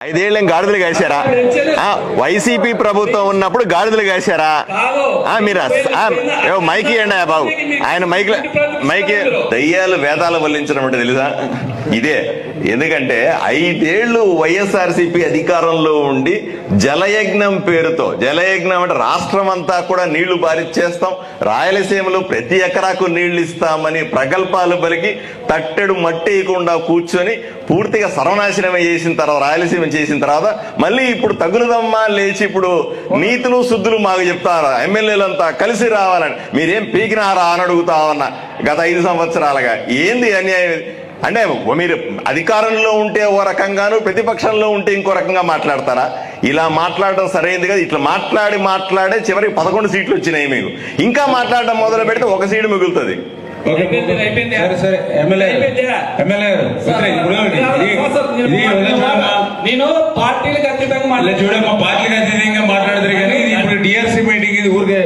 ఐదేళ్ళం గాడిదలు కాశారా? వైసీపీ ప్రభుత్వం ఉన్నప్పుడు గాడిదలు కాశారా? మీరు? మైకి అండి ఏవో బాబు. ఆయన మైక్ మైకి దయ్యాలు వేదాలు వల్లించడం అంటే తెలుసా? ఇదే. ఎందుకంటే ఐదేళ్ళు వైఎస్ఆర్సీపీ అధికారంలో ఉండి జలయజ్ఞం పేరుతో జలయజ్ఞం అంటే రాష్ట్రం అంతా కూడా నీళ్ళు పారిచ్చేస్తాం రాయలసీమలో ప్రతి ఎకరాకు నీళ్ళు ఇస్తామని ప్రగల్భాలు పలికి తట్టెడు మట్టేయకుండా కూర్చొని పూర్తిగా సర్వనాశనం చేసిన తర్వాత రాయలసీమ చేసిన తర్వాత మళ్ళీ ఇప్పుడు తగులుదమ్మా లేచి ఇప్పుడు నీతులు శుద్ధులు మాకు చెప్తారా? ఎమ్మెల్యేలంతా కలిసి రావాలని. మీరేం పీకినారా అని అడుగుతా ఉన్నా. గత ఐదు సంవత్సరాలుగా. ఏంది అన్యాయం? అంటే మీరు అధికారంలో ఉంటే ఓ రకంగాను ప్రతిపక్షంలో ఉంటే ఇంకో రకంగా మాట్లాడతారా? ఇలా మాట్లాడడం సరైనది కదా? ఇట్లా మాట్లాడి మాట్లాడే చివరికి పదకొండు సీట్లు వచ్చినాయి మీకు. ఇంకా మాట్లాడడం మొదలు పెడితే ఒక సీటు మిగులుతుంది. ఓకే. అయిపోయింది, అయిపోయింది. సరే సరే. ఎమ్మెల్యే అయిపోయిందా? ఎమ్మెల్యే గారు కూర్చోండి. ఇప్పుడు ఇది- ఇది వదిలేమ్మా. నేను పార్టీలకు అతీతంగా ఇలా మాట్లాడుతున్నాను చూడమ్మా పార్టీలకు అతీతంగా మాట్లాడతారు కానీ ఇది ఇప్పుడు డిఆర్సీ మీటింగ్ ఇది ఊరికే